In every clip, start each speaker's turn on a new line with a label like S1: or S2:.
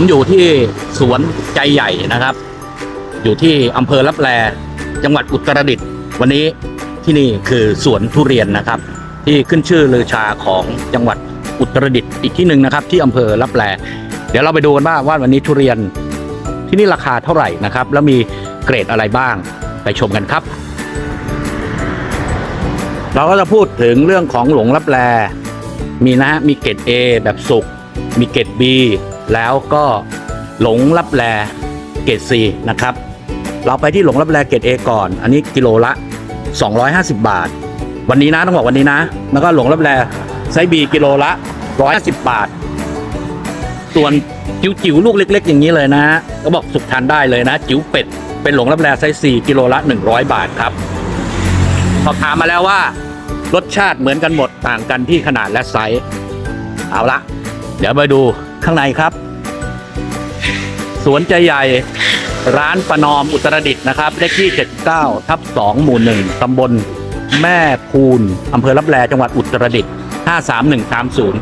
S1: ผมอยู่ที่สวนใจใหญ่นะครับ อยู่ที่อำเภอลับแลจังหวัดอุตรดิตถ์วันนี้ที่นี่คือสวนทุเรียนนะครับ ที่ขึ้นชื่อลือชาของจังหวัดอุตรดิตถ์อีกที่หนึ่งนะครับ ที่อำเภอลับแลเดี๋ยวเราไปดูกันว่าว่าวันนี้ทุเรียนที่นี่ราคาเท่าไหร่นะครับ แล้วมีเกรดอะไรบ้างไปชมกันครับ เราก็จะพูดถึงเรื่องของหลงลับแลมีนะฮะมีเกรด A แบบสุกมีเกรด B แล้วก็หลงลับแลเกรด C นะครับ เราไปที่หลงลับแลเกรด A ก่อน อันนี้กิโลละ 250 บาท วันนี้นะต้องบอกวันนี้นะ แล้วก็หลงลับแลไซส์ B กิโลละ 150 บาท ส่วนจิ๋วๆลูกเล็ก ๆ อย่างนี้เลยนะก็บอกสุกทานได้เลยนะ จิ๋วเป็ดเป็นหลงลับแลไซส์4กิโลละ 100 บาทครับสอบถามมาแล้วว่ารสชาติเหมือนกันหมดต่างกันที่ขนาดและไซส์เอาละ เดี๋ยวไปดู ข้างในครับ สวนใจใหญ่ร้านประนอมอุตรดิตถ์นะครับ เลขที่ 79 ทับ 2 หมู่ 1 ตำบล แม่คูนอำเภอรับแลจังหวัดอุตรดิตถ์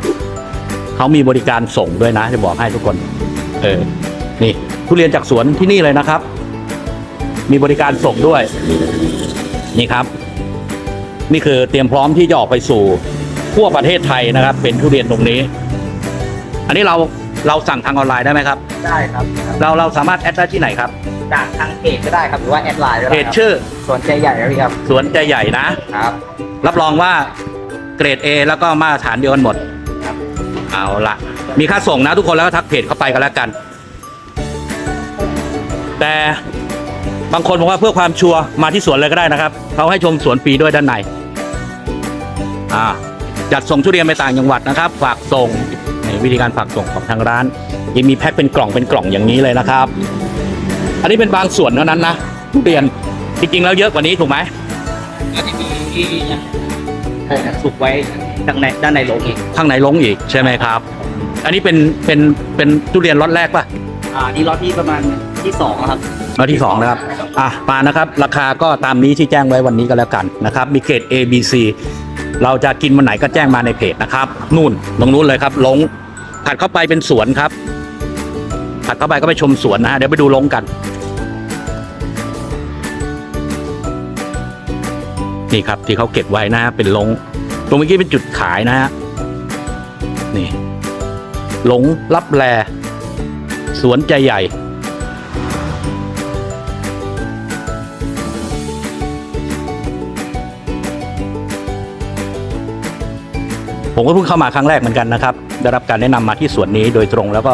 S1: 53130 เขามีบริการส่งด้วยนะ จะบอกให้ทุกคน เออ นี่ ทุเรียนจากสวนที่นี่เลยนะครับ มีบริการส่งด้วย นี่ครับ นี่คือเตรียมพร้อมที่จะออกไปสู่ทั่วประเทศไทยนะครับ เป็นทุเรียนตรงนี้ อันนี้เรา เราสั่งทางออนไลน์ได้ไหมครับ
S2: ได้ครับ
S1: เราเราสามารถแอดได้ที่ไหนครับ
S2: จากทางเพจก็ได้ครับหรือว่าแอดไลน์ก็
S1: เพ
S2: ได้
S1: จ
S2: ครับ
S1: ชื่อ
S2: ส่วนใจใหญ่ครับพี่ครับ
S1: สวนใจใหญ่นะ
S2: ครับ
S1: รับรองว่าเกรด A แล้วก็มาตรฐานเดียวกันหมด
S2: ครับ
S1: เอาละมีค่าส่งนะทุกคนแล้วก็ทักเพจเข้าไปกันแล้วกัน แต่บางคนบอกว่าเพื่อความชัวร์มาที่สวนเลยก็ได้นะครับเขาให้ชมสวนฟรีด้วยด้านในอ่าจัดส่งทุเรียนไปต่างจังหวัดนะครับ ฝากส่งนี่ วิธีการฝากส่งของทางร้าน ยังมีแพ็คเป็นกล่องเป็นกล่องอย่างนี้เลยนะครับ อันนี้เป็นบางส่วนเท่านั้นนะทุเรียนจริงๆแล้วเยอะกว่านี้ถูกไหม
S2: ก็จะมีผมสุกไว้ด้านในด้านในโรงอีก
S1: ข้างในลงอีกใช่ไหมครับ อันนี้เป็นเป็นเป็นทุเรียนล็อตแรกป่ะ
S2: อ่านี่ล็อตที่ประมาณที่สองแล้วครับ
S1: ล็อตที่สองนะครับอะมานะครับราคาก็ตามนี้ที่แจ้งไว้วันนี้ก็แล้วกันนะครับมีเกรด A B C เราจะกินวันไหนก็แจ้งมาในเพจนะครับ นู่นตรงนู้นเลยครับลง ถัดเข้าไปเป็นสวนครับ ถัดเข้าไปก็ไปชมสวนนะฮะเดี๋ยวไปดูลงกัน นี่ครับที่เขาเก็บไว้นะฮะเป็นลงตรงเมื่อกี้เป็นจุดขายนะฮะนี่หลงรับแลสวนใจใหญ่ ผมก็เพิ่งเข้ามาครั้งแรกเหมือนกันนะครับ ได้รับการแนะนำมาที่สวนนี้โดยตรงแล้วก็